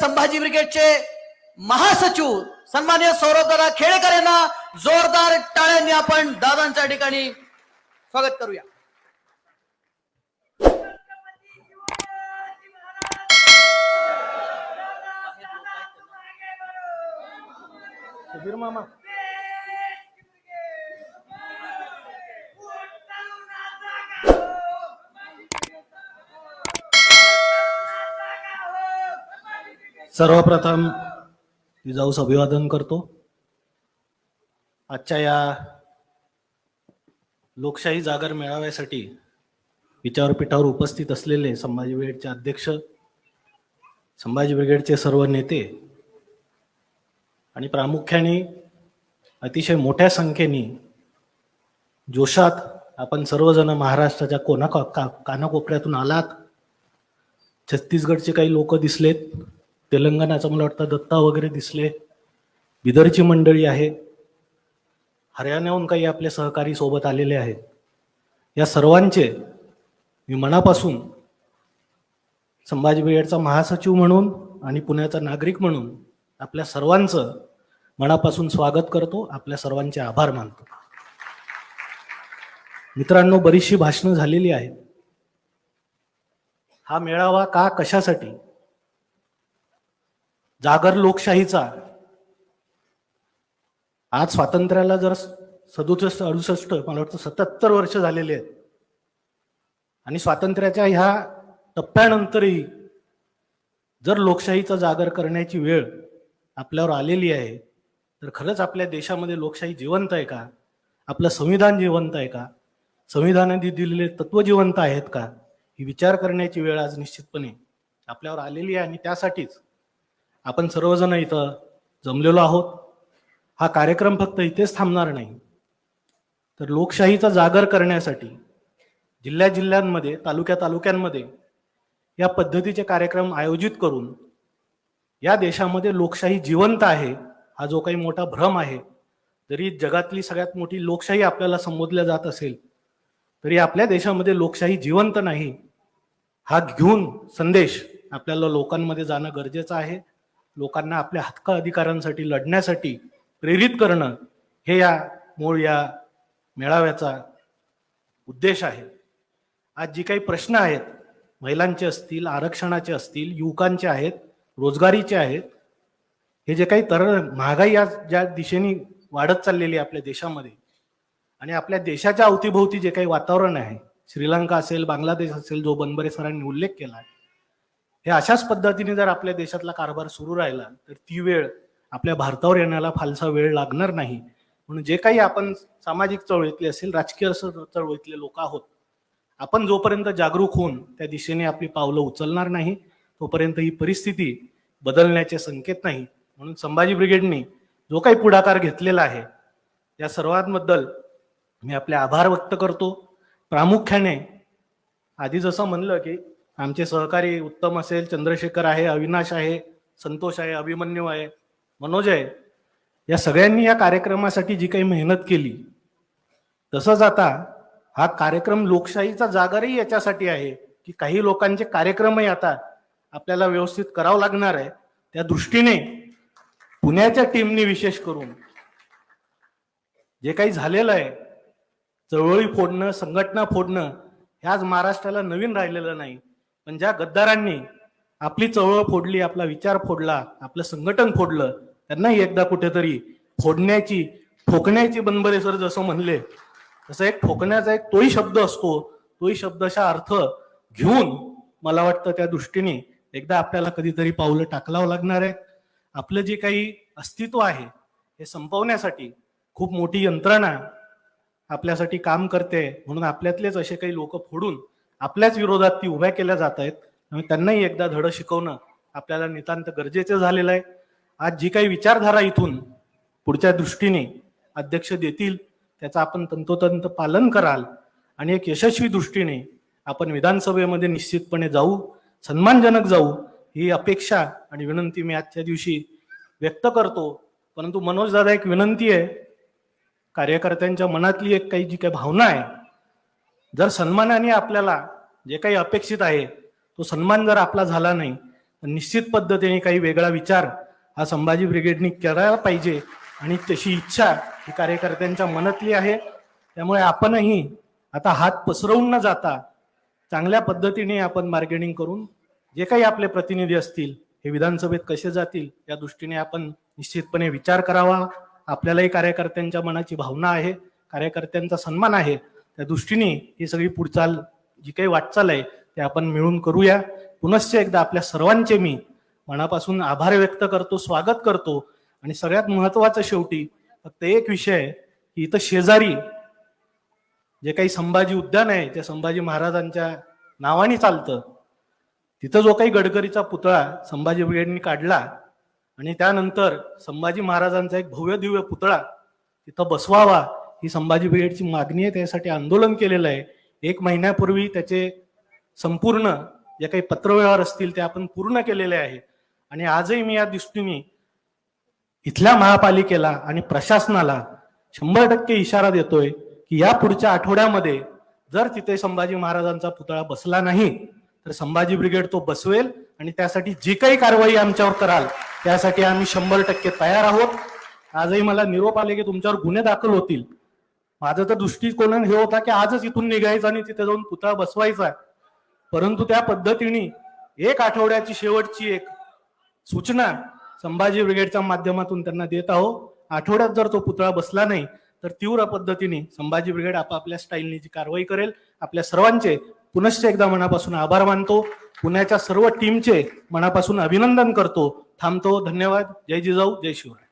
संभाजी ब्रिगेडचे महासचिव सन्मान्य सौरभदादा खेडेकर यांना जोरदार टाळ्यांनी आपण दादांच्या ठिकाणी स्वागत करूया. सुधीर मामा. सर्वप्रथम जाऊस अभिवादन करतो. आजच्या या लोकशाही जागर मेळाव्यासाठी विचारपीठावर उपस्थित असलेले संभाजी ब्रिगेडचे अध्यक्ष संभाजी ब्रिगेडचे सर्व नेते आणि प्रामुख्याने अतिशय मोठ्या संख्येने जोशात आपण सर्वजण महाराष्ट्राच्या कोना का कानाकोपऱ्यातून आलात. छत्तीसगडचे काही लोक दिसलेत. तेलंगणाचं मला वाटतं दत्ता वगैरे दिसले. बिदरची मंडळी आहे. हरियाणाहून काही आपले सहकारी सोबत आलेले आहेत. या सर्वांचे मी मनापासून संभाजी ब्रिगेडचा महासचिव म्हणून आणि पुण्याचा नागरिक म्हणून आपल्या सर्वांचं मनापासून स्वागत करतो. आपल्या सर्वांचे आभार मानतो. मित्रांनो बरीचशी भाषणं झालेली आहेत. हा मेळावा का कशासाठी? जागर लोकशाहीचा. आज स्वातंत्र्याला जर सदुसष्ट अडुसष्ट मला वाटतं सत्याहत्तर वर्ष झालेले आहेत. आणि स्वातंत्र्याच्या ह्या टप्प्यानंतरही जर लोकशाहीचा जागर करण्याची वेळ आपल्यावर आलेली आहे तर खरंच आपल्या देशामध्ये लोकशाही जिवंत आहे का? आपलं संविधान जिवंत आहे का? संविधानाने दिलेले तत्व जिवंत आहेत का? ही विचार करण्याची वेळ आज निश्चितपणे आपल्यावर आलेली आहे आणि त्यासाठीच आपण सर्वजण इथं जमलेलो आहोत. हा कार्यक्रम फक्त इथेच थांबणार नाही. तर लोकशाहीचा जागर करण्यासाठी जिल्ह्या जिल्ह्यांमध्ये तालुक्या तालुक्यांमध्ये या पद्धतीचे कार्यक्रम आयोजित करून या देशामध्ये लोकशाही जिवंत आहे हा जो काही मोठा भ्रम आहे जरी जगातली सगळ्यात मोठी लोकशाही आपल्याला संबोधल्या जात असेल तरी आपल्या देशामध्ये लोकशाही जिवंत नाही हा घेऊन संदेश आपल्याला लोकांमध्ये जाणं गरजेचं आहे. लोकांना आपल्या हक्क अधिकारांसाठी लढण्यासाठी प्रेरित करणं हे या मूळ या मेळाव्याचा उद्देश आहे. आज जी काही प्रश्न आहेत महिलांचे असतील आरक्षणाचे असतील युवकांचे आहेत रोजगारीचे आहेत हे जे काही तर महागाई आज ज्या दिशेने वाढत चाललेली आहे आपल्या देशामध्ये आणि आपल्या देशाच्या अवतीभोवती जे काही वातावरण आहे श्रीलंका असेल बांगलादेश असेल जो बनबरे सरांनी उल्लेख केला आहे हे अशाच पद्धतीने जर आपल्या देशातला कारभार सुरू राहिला तर ती वेळ आपल्या भारतावर येण्याला फारसा वेळ लागणार नाही. म्हणून जे काही आपण सामाजिक चळवळीतले असेल राजकीय चळवळीतले लोक आहोत आपण जोपर्यंत जागरूक होऊन त्या दिशेने आपली पावलं उचलणार नाही तोपर्यंत ही परिस्थिती बदलण्याचे संकेत नाही. म्हणून संभाजी ब्रिगेडने जो काही पुढाकार घेतलेला आहे या सर्वांबद्दल मी आपले आभार व्यक्त करतो. प्रामुख्याने आधी जसं म्हणलं की आमचे सहकारी उत्तम असेल चंद्रशेखर आहे अविनाश आहे संतोष आहे अभिमन्यू आहे मनोज आहे. या सगळ्यांनी या कार्यक्रमासाठी जी काही मेहनत केली तसंच आता हा कार्यक्रम लोकशाहीचा जागरही याच्यासाठी आहे की काही लोकांचे कार्यक्रमही आता आपल्याला व्यवस्थित करावं लागणार आहे. त्या दृष्टीने पुण्याच्या टीमने विशेष करून जे काही झालेलं आहे चळवळी फोडणं संघटना फोडणं ह्याच आज महाराष्ट्राला नवीन राहिलेलं नाही. पण ज्या गद्दारांनी आपली चळवळ फोडली आपला विचार फोडला आपलं संघटन फोडलं त्यांनाही एकदा कुठेतरी फोडण्याची ठोकण्याची बनबरे सर जसं म्हणले तसं एक ठोकण्याचा एक तोही शब्द असतो. तोही शब्दशा अर्थ घेऊन मला वाटतं त्या दृष्टीने एकदा आपल्याला कधीतरी पावलं टाकलावं लागणार आहे. आपलं जे काही अस्तित्व आहे हे संपवण्यासाठी खूप मोठी यंत्रणा आपल्यासाठी काम करते. म्हणून आपल्यातलेच असे काही लोक फोडून आपल्याच विरोधात ती उभ्या केल्या जात आहेत. आणि त्यांनाही एकदा धडं शिकवणं आपल्याला नितांत गरजेचं झालेलं आहे. आज जी काही विचारधारा इथून पुढच्या दृष्टीने अध्यक्ष देतील त्याचं आपण तंतोतंत पालन कराल आणि एक यशस्वी दृष्टीने आपण विधानसभेमध्ये निश्चितपणे जाऊ सन्मानजनक जाऊ ही अपेक्षा आणि विनंती मी आजच्या दिवशी व्यक्त करतो. परंतु मनोज दादा एक विनंती आहे. कार्यकर्त्यांच्या मनातली एक काही जी काही भावना आहे जर सन्मानाने आपल्याला जे काही अपेक्षित आहे तो सन्मान जर आपला झाला नाही तर निश्चित पद्धतीने काही वेगळा विचार हा संभाजी ब्रिगेडनी करायला पाहिजे. आणि तशी इच्छा ही कार्यकर्त्यांच्या मनातली आहे. त्यामुळे आपणही आता हात पसरवून न जाता चांगल्या पद्धतीने आपण मार्गेटिंग करून जे काही आपले प्रतिनिधी असतील हे विधानसभेत कसे जातील या दृष्टीने आपण निश्चितपणे विचार करावा. आपल्यालाही कार्यकर्त्यांच्या मनाची भावना आहे. कार्यकर्त्यांचा सन्मान आहे. त्या दृष्टीने ही सगळी पुढचाल जी काही वाटचाल आहे ते आपण मिळून करूया. पुनश्च एकदा आपल्या सर्वांचे मी मनापासून आभार व्यक्त करतो स्वागत करतो. आणि सगळ्यात महत्वाचं शेवटी फक्त एक विषय आहे की इथं शेजारी जे काही संभाजी उद्यान आहे त्या संभाजी महाराजांच्या नावाने चालतं. तिथं जो काही गडकरीचा पुतळा संभाजी ब्रिगेडनी काढला आणि त्यानंतर संभाजी महाराजांचा एक भव्य दिव्य पुतळा तिथं बसवावा ही संभाजी ब्रिगेडची मागणी आहे त्यासाठी आंदोलन केलेलं आहे. एक महिन्यापूर्वी त्याचे संपूर्ण जे काही पत्रव्यवहार असतील ते आपण पूर्ण केलेले आहे. आणि आजही मी या दृष्टीने इथल्या महापालिकेला आणि प्रशासनाला शंभर टक्के इशारा देतोय की या पुढच्या आठवड्यामध्ये जर तिथे संभाजी महाराजांचा पुतळा बसला नाही तर संभाजी ब्रिगेड तो बसवेल आणि त्यासाठी जी काही कारवाई आमच्यावर कराल त्यासाठी आम्ही शंभर टक्के तयार आहोत. आजही मला निरोप आले की तुमच्यावर गुन्हे दाखल होतील. माझं तर दृष्टिकोन हे होता की आजच इथून निघायचं आणि तिथे जाऊन पुतळा बसवायचा आहे. परंतु त्या पद्धतीने एक आठवड्याची शेवटची एक सूचना संभाजी ब्रिगेडच्या माध्यमातून त्यांना देत आहो आठवड्यात जर तो पुतळा बसला नाही तर तीव्र पद्धतीने संभाजी ब्रिगेड आपापल्या स्टाईलने जी कारवाई करेल. आपल्या सर्वांचे पुनश्च एकदा मनापासून आभार मानतो. पुण्याच्या सर्व टीमचे मनापासून अभिनंदन करतो. थांबतो. धन्यवाद. जय जिजाऊ. जय शिवराय.